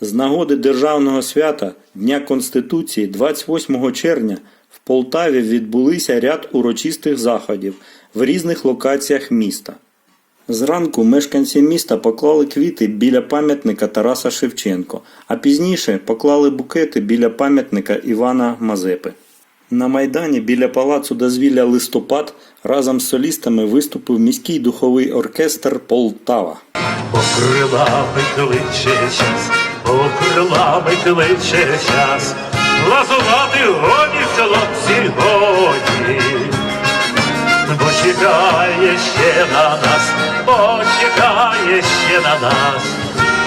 З нагоди державного свята Дня Конституції 28 червня в Полтаві відбулися ряд урочистих заходів в різних локаціях міста. Зранку мешканці міста поклали квіти біля пам'ятника Тараса Шевченко, а пізніше поклали букети біля пам'ятника Івана Мазепи. На Майдані біля палацу дозвілля Листопад разом з солістами виступив міський духовий оркестр Полтава. Кличе час, покрилами кличе час, лазувати годі, хлопці, годі. Бо чекає ще на нас, бо чекає ще на нас,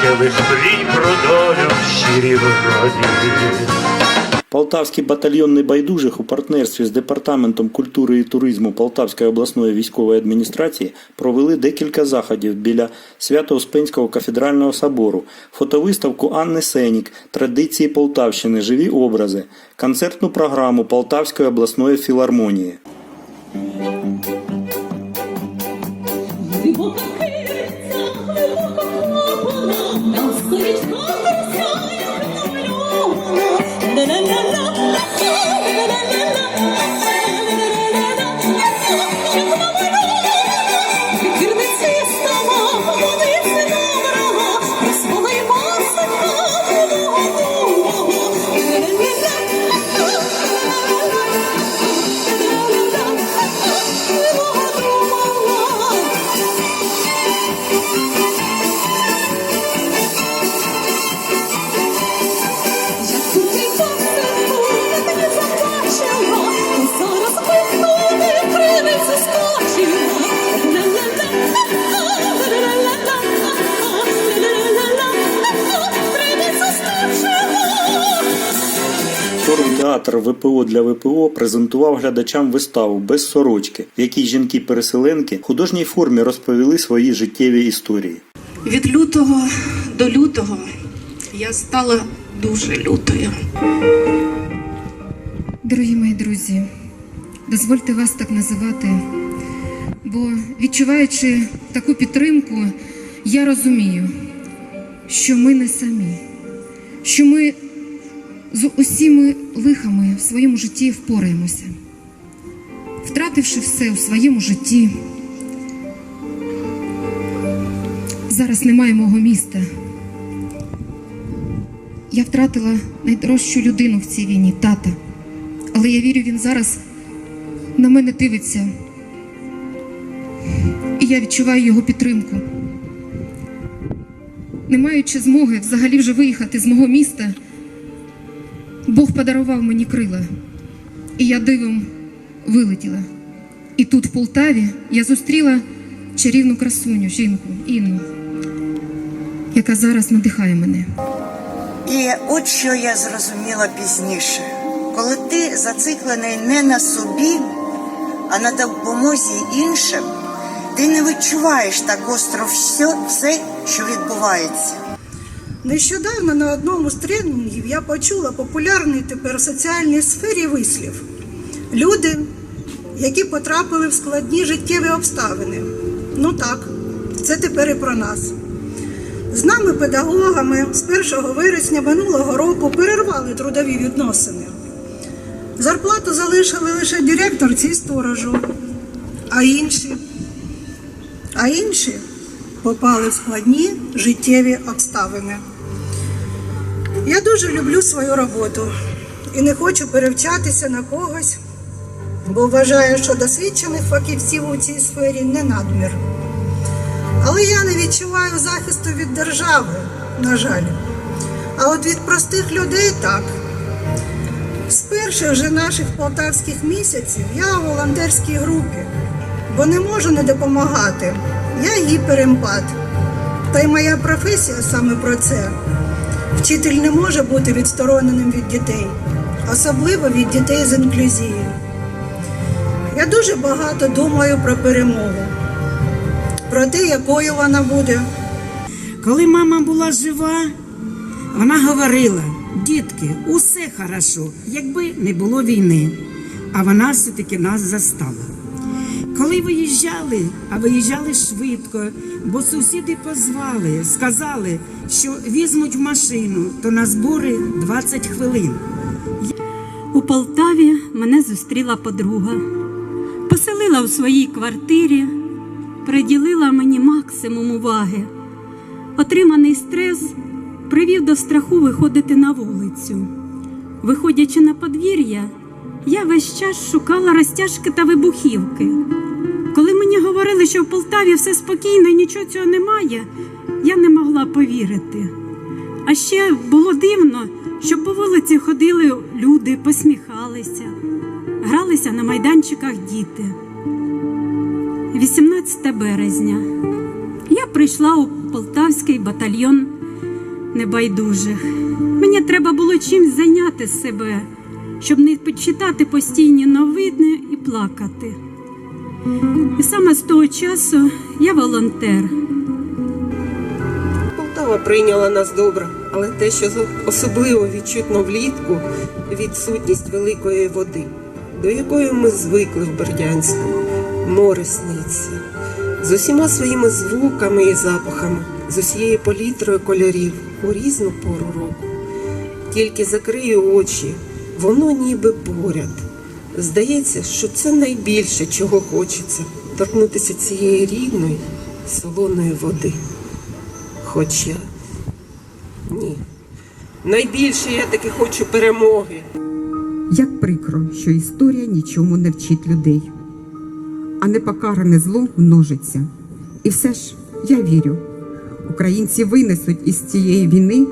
келих мрій про долю щирі вроді. Полтавський батальйон небайдужих у партнерстві з Департаментом культури і туризму Полтавської обласної військової адміністрації провели декілька заходів біля Свято-Успенського кафедрального собору, фотовиставку Анни Сенік, традиції Полтавщини, живі образи, концертну програму Полтавської обласної філармонії. Ля-ля-ля-ля, як театр ВПО для ВПО презентував глядачам виставу без сорочки, в якій жінки-переселенки в художній формі розповіли свої життєві історії. Від лютого до лютого я стала дуже лютою. Дорогі мої друзі, дозвольте вас так називати, бо відчуваючи таку підтримку, я розумію, що ми не самі, що ми з усіми лихами в своєму житті впораємося. Втративши все у своєму житті, зараз немає мого міста. Я втратила найдорожчу людину в цій війні тата. Але я вірю, він зараз на мене дивиться. І я відчуваю його підтримку. Не маючи змоги взагалі вже виїхати з мого міста, Бог подарував мені крила. І я дивом вилетіла. І тут, в Полтаві, я зустріла чарівну красуню, жінку Інну, яка зараз надихає мене. І от що я зрозуміла пізніше, коли ти зациклений не на собі, а на допомозі іншим, ти не відчуваєш так остро все, все що відбувається. Нещодавно на одному з тренінгів я почула популярний тепер в соціальній сфері вислів. Люди, які потрапили в складні життєві обставини. Ну так, це тепер і про нас. З нами, педагогами, з 1 вересня минулого року перервали трудові відносини. Зарплату залишили лише директорці і сторожу, а інші, а інші попали в складні життєві обставини. Я дуже люблю свою роботу і не хочу перевчатися на когось, бо вважаю, що досвідчених фахівців у цій сфері не надмір. Але я не відчуваю захисту від держави, на жаль. А от від простих людей так. З перших же наших полтавських місяців я у волонтерській групі, бо не можу не допомагати. Я гіперемпат. Та й моя професія саме про це. Вчитель не може бути відстороненим від дітей, особливо від дітей з інклюзією. Я дуже багато думаю про перемогу, про те, якою вона буде. Коли мама була жива, вона говорила: дітки, усе хорошо, якби не було війни. А вона все-таки нас застала. Коли виїжджали, а виїжджали швидко, бо сусіди позвали, сказали, що візьмуть в машину, то на збори 20 хвилин. У Полтаві мене зустріла подруга. Поселила в своїй квартирі, приділила мені максимум уваги. Отриманий стрес привів до страху виходити на вулицю. Виходячи на подвір'я, я весь час шукала розтяжки та вибухівки. Коли мені говорили, що в Полтаві все спокійно і нічого цього немає, я не могла повірити. А ще було дивно, що по вулиці ходили люди, посміхалися, гралися на майданчиках діти. 18 березня. Я прийшла у полтавський батальйон небайдужих. Мені треба було чимсь зайняти себе, щоб не почитати постійні новини і плакати. І саме з того часу я волонтер. Полтава прийняла нас добре, але те, що особливо відчутно влітку, відсутність великої води, до якої ми звикли в Бердянську, море сниться, з усіма своїми звуками і запахами, з усією палітрою кольорів у різну пору року. Тільки закрию очі, воно ніби поряд. Здається, що це найбільше, чого хочеться торкнутися цієї рідної солоної води. Хоча ні. Найбільше я таки хочу перемоги. Як прикро, що історія нічому не вчить людей, а непокаране зло множиться. І все ж я вірю, українці винесуть із цієї війни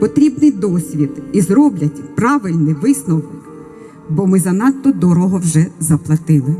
потрібний досвід і зроблять правильний висновок, бо ми занадто дорого вже заплатили.